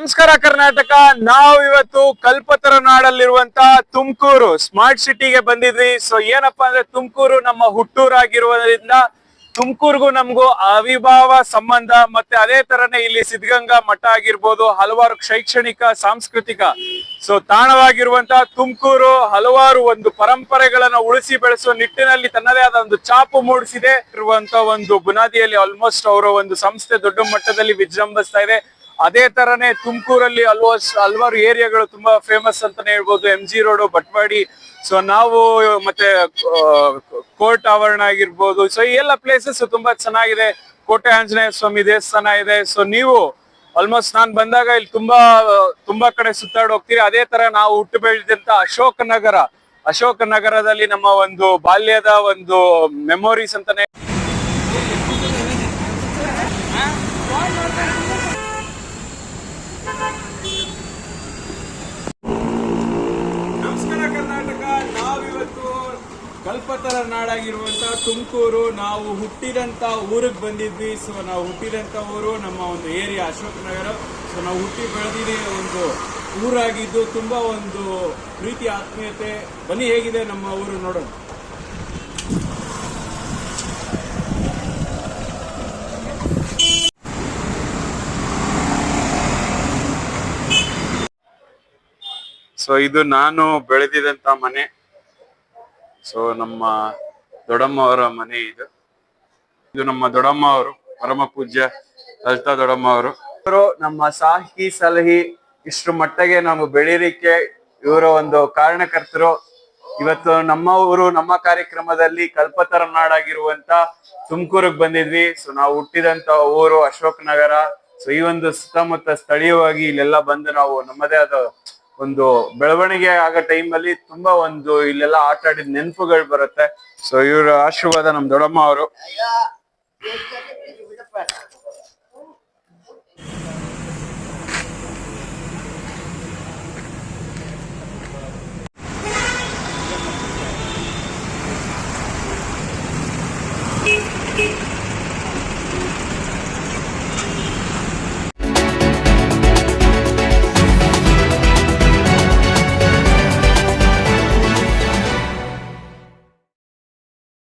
ನಮಸ್ಕಾರ ಕರ್ನಾಟಕ. ನಾವು ಇವತ್ತು ಕಲ್ಪತರ ನಾಡಲ್ಲಿರುವಂತ ತುಮಕೂರು ಸ್ಮಾರ್ಟ್ ಸಿಟಿಗೆ ಬಂದಿದ್ವಿ. ಸೊ ಏನಪ್ಪಾ ಅಂದ್ರೆ ತುಮಕೂರು ನಮ್ಮ ಹುಟ್ಟೂರಾಗಿರುವುದರಿಂದ ತುಮಕೂರ್ಗೂ ನಮಗೂ ಅವಿಭಾವ ಸಂಬಂಧ, ಮತ್ತೆ ಅದೇ ತರನೇ ಇಲ್ಲಿ ಸಿದ್ಧಗಂಗಾ ಮಠ ಆಗಿರ್ಬೋದು, ಹಲವಾರು ಶೈಕ್ಷಣಿಕ, ಸಾಂಸ್ಕೃತಿಕ ಸೊ ತಾಣವಾಗಿರುವಂತ ತುಮಕೂರು ಹಲವಾರು ಒಂದು ಪರಂಪರೆಗಳನ್ನ ಉಳಿಸಿ ಬೆಳೆಸುವ ನಿಟ್ಟಿನಲ್ಲಿ ತನ್ನದೇ ಆದ ಒಂದು ಚಾಪು ಮೂಡಿಸಿದೆ. ಇರುವಂತ ಒಂದು ಬುನಾದಿಯಲ್ಲಿ ಆಲ್ಮೋಸ್ಟ್ ಅವರ ಒಂದು ಸಂಸ್ಥೆ ದೊಡ್ಡ ಮಟ್ಟದಲ್ಲಿ ವಿಜೃಂಭಿಸ್ತಾ ಇದೆ. ಅದೇ ತರನೇ ತುಮಕೂರಲ್ಲಿ ಆಲ್ಮೋಸ್ಟ್ ಹಲವಾರು ಏರಿಯಾಗಳು ತುಂಬಾ ಫೇಮಸ್ ಅಂತಾನೆ ಹೇಳ್ಬೋದು. M G road Batwadi. So ನಾವು, ಮತ್ತೆ ಕೋರ್ಟ್ ಆವರಣ ಆಗಿರ್ಬೋದು. ಸೊ ಈ ಎಲ್ಲ ಪ್ಲೇಸಸ್ ತುಂಬಾ ಚೆನ್ನಾಗಿದೆ. ಕೋಟೆ ಆಂಜನೇಯ ಸ್ವಾಮಿ ದೇವಸ್ಥಾನ ಇದೆ. ಸೊ ನೀವು ಆಲ್ಮೋಸ್ಟ್ ನಾನ್ ಬಂದಾಗ ಇಲ್ಲಿ ತುಂಬಾ ತುಂಬಾ ಕಡೆ ಸುತ್ತಾಡಿ ಹೋಗ್ತೀರಿ. ಅದೇ ತರ ನಾವು ಹುಟ್ಟು ಬೆಳೆದಂತ ಅಶೋಕ ನಗರ. ಅಶೋಕ ನಗರದಲ್ಲಿ ನಮ್ಮ ಒಂದು ಬಾಲ್ಯದ ಒಂದು ಮೆಮೊರೀಸ್ ಅಂತಾನೆ ನಮಸ್ಕಾರ ಕರ್ನಾಟಕ ನಾವಿವತ್ತು ಕಲ್ಪತರ ನಾಡಾಗಿರುವಂತ ತುಮಕೂರು, ನಾವು ಹುಟ್ಟಿದಂತ ಊರಿಗೆ ಬಂದಿದ್ವಿ. ಸೊ ನಾವು ಹುಟ್ಟಿದಂತ ಊರು ನಮ್ಮ ಒಂದು ಏರಿಯಾ ಅಶೋಕನಗರ ಸೊ ನಾವು ಹುಟ್ಟಿ ಬೆಳೆದಿದೆ ಒಂದು ಊರಾಗಿದ್ದು, ತುಂಬಾ ಒಂದು ಪ್ರೀತಿ, ಆತ್ಮೀಯತೆ. ಬನ್ನಿ, ಹೇಗಿದೆ ನಮ್ಮ ಊರು ನೋಡೋಣ. ಸೊ ಇದು ನಾನು ಬೆಳೆದಿದಂತ ಮನೆ. ಸೊ ನಮ್ಮ ದೊಡ್ಡಮ್ಮ ಅವರ ಮನೆ ಇದು. ಇದು ನಮ್ಮ ದೊಡ್ಡಮ್ಮ ಅವರು ಪರಮ ಪೂಜ್ಯ ಲಲಿತಾ ದೊಡ್ಡಮ್ಮ ಅವರು ಇವರು ನಮ್ಮ ಸಾಹಿ ಸಲಹಿ, ಇಷ್ಟು ಮಟ್ಟಿಗೆ ನಾವು ಬೆಳೀಲಿಕ್ಕೆ ಇವರ ಒಂದು ಕಾರಣಕರ್ತರು. ಇವತ್ತು ನಮ್ಮ ಊರು, ನಮ್ಮ ಕಾರ್ಯಕ್ರಮದಲ್ಲಿ ಕಲ್ಪತರ ನಾಡಾಗಿರುವಂತ ತುಮಕೂರಿಗೆ ಬಂದಿದ್ವಿ. ಸೊ ನಾವು ಹುಟ್ಟಿದಂತ ಊರು ಅಶೋಕ್ ನಗರ. ಸೊ ಈ ಒಂದು ಸುತ್ತಮುತ್ತ ಸ್ಥಳೀಯವಾಗಿ ಇಲ್ಲೆಲ್ಲ ಬಂದು ನಾವು ನಮ್ಮದೇ ಆದ ಒಂದು ಬೆಳವಣಿಗೆ ಆಗೋ ಟೈಮ್ ಅಲ್ಲಿ ತುಂಬಾ ಒಂದು ಇಲ್ಲೆಲ್ಲ ಆಟ ಆಡಿದ ನೆನಪುಗಳು ಬರುತ್ತೆ. ಸೊ ಇವರ ಆಶೀರ್ವಾದ ನಮ್ ದೊಡ್ಡಮ್ಮ ಅವರು.